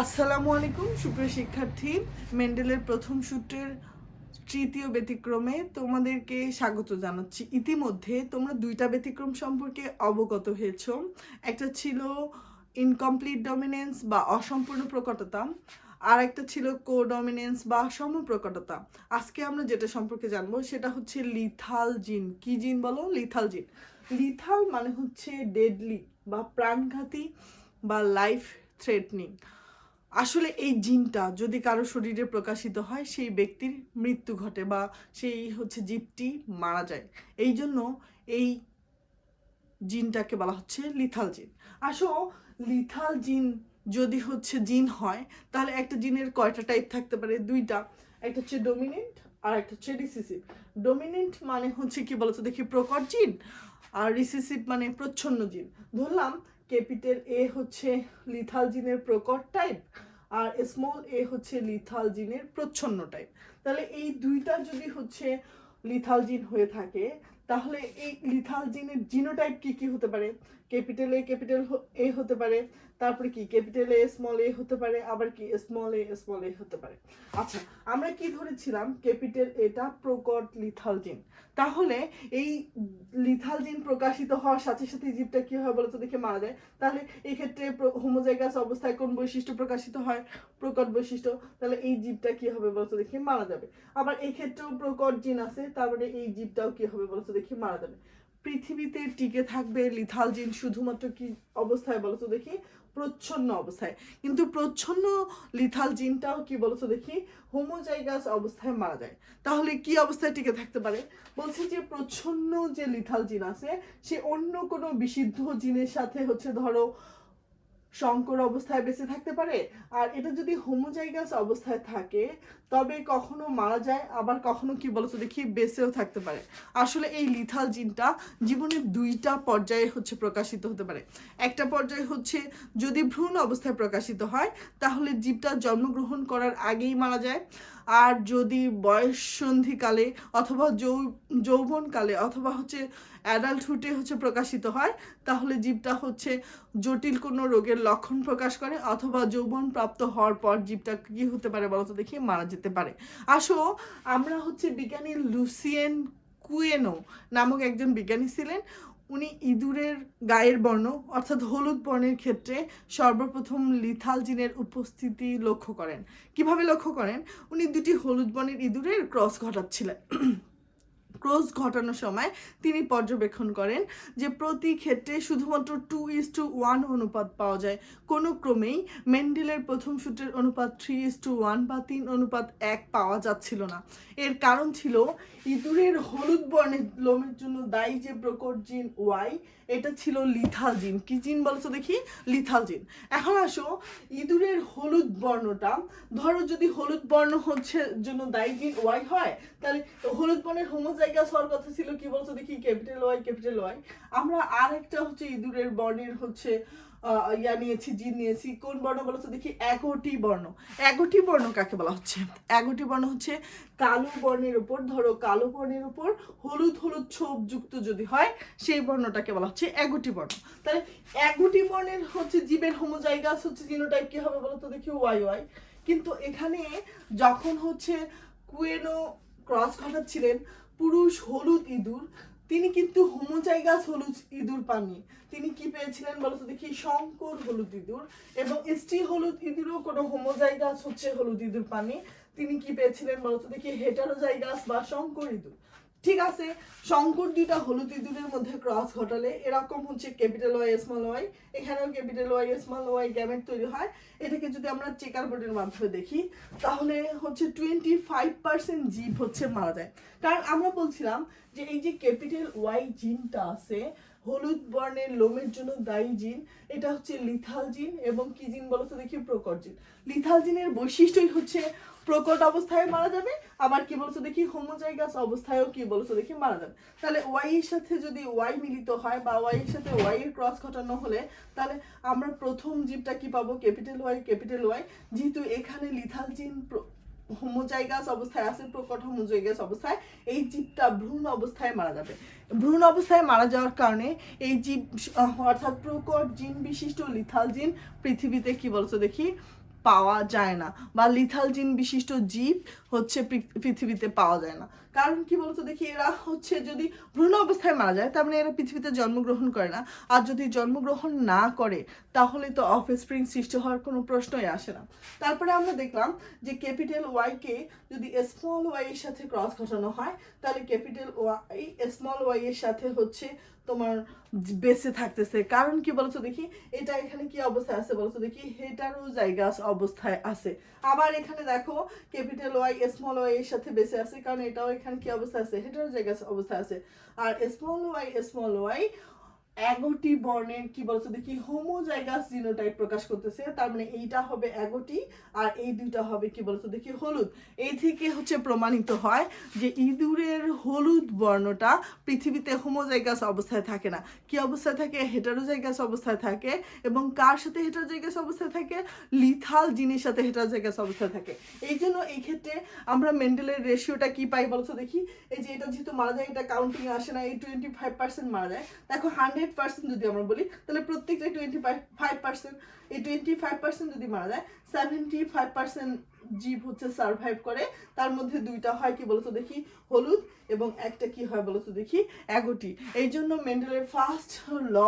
আসসালামু আলাইকুম, সুপ্রিয় শিক্ষার্থী। মেন্ডেলের প্রথম সূত্রের তৃতীয় ব্যতিক্রমে তোমাদেরকে স্বাগত জানাচ্ছি। ইতিমধ্যে তোমরা দুইটা ব্যতিক্রম সম্পর্কে অবগত হয়েছ। একটা ছিল ইনকমপ্লিট ডমিনেন্স বা অসম্পূর্ণ প্রকটতা, আর একটা ছিল কো ডমিনেন্স বা সমপ্রকটতা আজকে আমরা যেটা সম্পর্কে জানব সেটা হচ্ছে লিথাল জিন কি জিন বলো? লিথাল জিন লিথাল মানে হচ্ছে ডেডলি বা প্রাণঘাতী বা লাইফ থ্রেটনিং আসলে এই জিনটা যদি কারও শরীরে প্রকাশিত হয়, সেই ব্যক্তির মৃত্যু ঘটে বা সেই হচ্ছে জীবটি মারা যায়। এই জন্য এই জিনটাকে বলা হচ্ছে লিথাল জিন আসো লিথাল জিন যদি হচ্ছে জিন হয়, তাহলে একটা জিনের কয়টা টাইপ থাকতে পারে? দুইটা। একটা হচ্ছে ডোমিনেন্ট আর একটা হচ্ছে রিসিসিভ ডোমিনেন্ট মানে হচ্ছে কি বলতো? দেখি প্রকট জিন আর রিসিসিভ মানে প্রচ্ছন্ন জিন। ধরলাম ক্যাপিটাল এ হচ্ছে লিথাল জিনের প্রকট টাইপ আর স্মল এ হচ্ছে লিথাল জিনের প্রচ্ছন্ন টাইপ তাহলে এই দুইটা যদি হচ্ছে লিথাল জিন হয়ে থাকে, তাহলে এই লিথাল জিনের জিনোটাইপ কি কি হতে পারে? ক্যাপিটাল এ ক্যাপিটাল এ হতে পারে। তারপরে কি ক্যাপিটাল এ স্মল এ হতে পারে, আবার কি স্মল এ স্মল এ হতে পারে। আচ্ছা আমরা কি ধরেছিলাম ক্যাপিটাল এটা প্রকট লিথাল জিন তাহলে এই লিথাল জিন প্রকাশিত হওয়ার সাথে সাথে জীবটা কি হয় বলতো, দেখে মারা যায়। তাহলে এই ক্ষেত্রে হোমোজাইগাস অবস্থায় কোন বৈশিষ্ট্য প্রকাশিত হয়? প্রকট বৈশিষ্ট্য। তাহলে এই জীবটা কি হবে বলতো, দেখে মারা যাবে। আবার এই ক্ষেত্রেও প্রকট জিন আছে, তারপরে এই জীবটাও কি হবে বলতো, দেখে মারা যাবে। পৃথিবীতে টিকে থাকবে লিথাল জিন শুধুমাত্র কি অবস্থায় বলতো দেখি? প্রচ্ছন্ন অবস্থায়। কিন্তু প্রচ্ছন্ন লিথাল জিনটাও কি বলতো দেখি? হোমোজাইগাস অবস্থায় মারা যায়। তাহলে কি অবস্থায় টিকে থাকতে পারে? বলছি যে প্রচ্ছন্ন যে লিথাল জিন আছে, সে অন্য কোনো বিশুদ্ধ জিনের সাথে হচ্ছে ধরো সংকর অবস্থায় বেঁচে থাকতে পারে। আর এটা যদি হোমোজাইগাস অবস্থায় থাকে তবে কখনো মারা যায়, আবার কখনো কি বলতো দেখি বেঁচেও থাকতে পারে। আসলে এই লিথাল জিনটা জীবনের দুইটা পর্যায়ে হচ্ছে প্রকাশিত হতে পারে। একটা পর্যায়ে হচ্ছে যদি ভ্রূণ অবস্থায় প্রকাশিত হয়, তাহলে জীবটা জন্মগ্রহণ করার আগেই মারা যায়। আর যদি বয়ঃসন্ধিকালে অথবা যৌ, যৌবনকালে অথবা হচ্ছে অ্যাডাল্টহুডে হচ্ছে প্রকাশিত হয়, তাহলে জীবটা হচ্ছে জটিল কোনো রোগের লক্ষণ প্রকাশ করে, অথবা যৌবন প্রাপ্ত হওয়ার পর জীবটা কি হতে পারে বলতো দেখি মারা যেতে পারে। আসো, আমরা হচ্ছে বিজ্ঞানী লুসিয়েন কুয়েনো নামক একজন বিজ্ঞানী ছিলেন। উনি ইঁদুরের গায়ের বর্ণ, অর্থাৎ হলুদ বর্ণের ক্ষেত্রে সর্বপ্রথম লিথাল জিনের উপস্থিতি লক্ষ্য করেন। কীভাবে লক্ষ্য করেন? উনি দুটি হলুদ বর্ণের ইঁদুরের ক্রস ঘটাচ্ছিলেন। ক্রস ঘটানোর সময় তিনি পর্যবেক্ষণ করেন যে প্রতি ক্ষেত্রে শুধুমাত্র টু ইস টু ওয়ান অনুপাত পাওয়া যায়। কোনো ক্রমেই মেন্ডেলের প্রথম সূত্রের অনুপাত থ্রি ইস টু ওয়ান বা তিন অনুপাত এক পাওয়া যাচ্ছিল না। এর কারণ ছিল ইঁদুরের হলুদ বর্ণের লোমের জন্য দায়ী যে প্রকট জিন ওয়াই, এটা ছিল লিথাল জিন। কি জিন বলছো দেখি? লিথাল জিন। এখন আসো, ইঁদুরের হলুদ বর্ণটা। ধরো যদি হলুদ বর্ণ হচ্ছে, জন্য দায়ী জিন ওয়াই হয়, তাহলে হলুদ বর্ণের হোমোজাইগাস হওয়ার কথা ছিল, কি বলছো দেখি ক্যাপিটাল ওয়াই ক্যাপিটাল ওয়াই আমরা আরেকটা হচ্ছে ইঁদুরের বর্ণের হচ্ছে ইয়া নিয়েছি, জিন নিয়েছি। কোন বর্ণ বলছো দেখি? এগোটি বর্ণ। এগোটি বর্ণ কাকে বলা হচ্ছে? এগোটি বর্ণ হচ্ছে কালো বর্ণের উপর, ধরো কালো বর্ণের উপর হলুদ হলুদ ছোপ যুক্ত যদি হয়, সেই বর্ণটাকে বলা হচ্ছে এগোটি বর্ণ। তাহলে এগোটি বর্ণের হচ্ছে জীবের হোমোজাইগাস হচ্ছে জিনোটাইপ কি হবে বলতো দেখি? ওয়াই ওয়াই কিন্তু এখানে যখন হচ্ছে কুয়েনো ক্রস ঘটাচ্ছিলেন পুরুষ হলুদ ইঁদুর। তিনি কিন্তু হোমোজাইগাস হলুদ ইঁদুর পাননি। তিনি কি পেয়েছিলেন বলতো দেখি? শঙ্কর হলুদ ইঁদুর এবং স্ত্রী হলুদ ইঁদুরও কোনো হোমোজাইগাস হচ্ছে হলুদ ইঁদুর পাননি। তিনি কি পেয়েছিলেন বলতো দেখি? হেটারোজাইগাস বা শঙ্কর ইঁদুর। ঠিক আছে, শঙ্কর দুইটা হলুদ ইঁদুরের মধ্যে ক্রস ঘটালে, এরকম হচ্ছে ক্যাপিটাল ওয়াই স্মল ওয়াই এখানেও capital Y small Y gamete তৈরি হয়। এটাকে যদি আমরা চেকার বোর্ডের মাধ্যমে দেখি, তাহলে হচ্ছে টোয়েন্টি ফাইভ পার্সেন্ট জীব হচ্ছে মারা যায়। কারণ আমরা বলছিলাম যে এই যে ক্যাপিটাল ওয়াই জিনটা আছে হলুদ বর্ণের লোমের জন্য দায়ী জিন। এটা হচ্ছে লিথাল জিন এবং কি জিন বলো তো দেখি, প্রকট জিন। লিথাল জিনের বৈশিষ্ট্যই হচ্ছে প্রকট অবস্থায় মারা যাবে, আবার কি বলছো দেখি, হোমোজাইগাস অবস্থায়ও কি বলছো দেখি মারা যাবে। তাহলে ওয়াই এর সাথে যদি ওয়াই মিলিত হয় বা ওয়াই এর সাথে ওয়াই এর ক্রস ঘটানো হলে, তাহলে আমরা প্রথম জীবটা কি পাবো? ক্যাপিটাল ওয়াই ক্যাপিটাল ওয়াই যেহেতু এখানে লিথাল জিন হোমোজাইগাস অবস্থায় আছে প্রকট হোমোজাইগাস অবস্থায় এই জীবটা ভ্রূণ অবস্থায় মারা যাবে। ভ্রূণ অবস্থায় মারা যাওয়ার কারণে এই জীব, অর্থাৎ প্রকট জিন বিশিষ্ট লিথাল জিন পৃথিবীতে কি বলছো দেখি? পাওয়া যায় না বা লিথাল জিন বিশিষ্ট জীব হচ্ছে পৃথিবীতে পাওয়া যায় না। কারণ কি বলতো দেখি এরা হচ্ছে যদি ভ্রূণ অবস্থায় মারা যায়, তার মানে এরা পৃথিবীতে জন্মগ্রহণ করে না। আর যদি জন্মগ্রহণ না করে, তাহলে তো অফ স্প্রিং সৃষ্টি হওয়ার কোনো প্রশ্নই আসে না। তারপরে আমরা দেখলাম যে ক্যাপিটাল ওয়াইকে যদি স্মল ওয়াই এর সাথে ক্রস ঘটানো হয়, তাহলে ক্যাপিটাল ওয়াই স্মল ওয়াই এর সাথে হচ্ছে তোমার বেঁচে থাকতেছে। কারণ কি বলছো দেখি, এটা এখানে কি অবস্থায় আছে বলছো দেখি হেটারও জায়গা অবস্থায় আছে। আবার এখানে দেখো ক্যাপিটাল ওয়াই স্মল ওয়াই এর সাথে বেঁচে আছে, কারণ এটাও এখানে কি অবস্থা আছে? হেটারও জায়গা অবস্থায় আছে। আর স্মল ওয়াই স্মল ওয়াই এগোটি বর্ণের, কি বলতো দেখি, হোমোজাইগাস জিনোটাইপ প্রকাশ করতেছে, তার মানে এইটা হবে এগোটি আর এই দুইটা হবে কি বলতো দেখি, হলুদ। এই থেকে হচ্ছে প্রমাণিত হয় যে ইঁদুরের হলুদ বর্ণটা পৃথিবীতে হোমোজাইগাস অবস্থায় থাকে না। কি অবস্থায় থাকে? হেটারোজাইগাস অবস্থায় থাকে এবং কার সাথে হেটারোজাইগাস অবস্থায় থাকে? লিথাল জিনিস সাথে হেটারোজাইগাস অবস্থায় থাকে। এই জন্য এই ক্ষেত্রে আমরা মেন্ডেলের রেশিওটা কি পাই বলতো দেখি, এই যে এটা যেহেতু মারা যায়, এটা কাউন্টিং আসে না, এই টোয়েন্টি ফাইভ পার্সেন্ট মারা যায়। দেখো হান্ড্রেড পার্সেন্ট যদি আমরা বলি, তাহলে প্রত্যেকটা টোয়েন্টি ফাইভ পার্সেন্ট এই টোয়েন্টি ফাইভ পার্সেন্ট যদি মারা যায় সেভেন্টি ফাইভ পার্সেন্ট জীব হচ্ছে সার্ভাইভ করে। তার মধ্যে দুইটা হয় কি বলতো দেখি? হলুদ এবং একটা কি হয় বলতো দেখি? এগোটি। এই জন্য মেন্ডেলের ফার্স্ট ল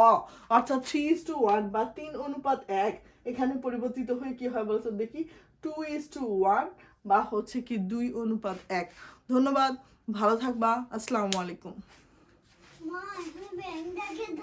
অর্থাৎ থ্রি ইস টু ওয়ান বা তিন অনুপাত এক, এখানে পরিবর্তিত হয়ে কি হয় বলতো দেখি? টু ইস টু ওয়ান বা হচ্ছে কি দুই অনুপাত এক। ধন্যবাদ, ভালো থাকবা, আসসালামু আলাইকুম।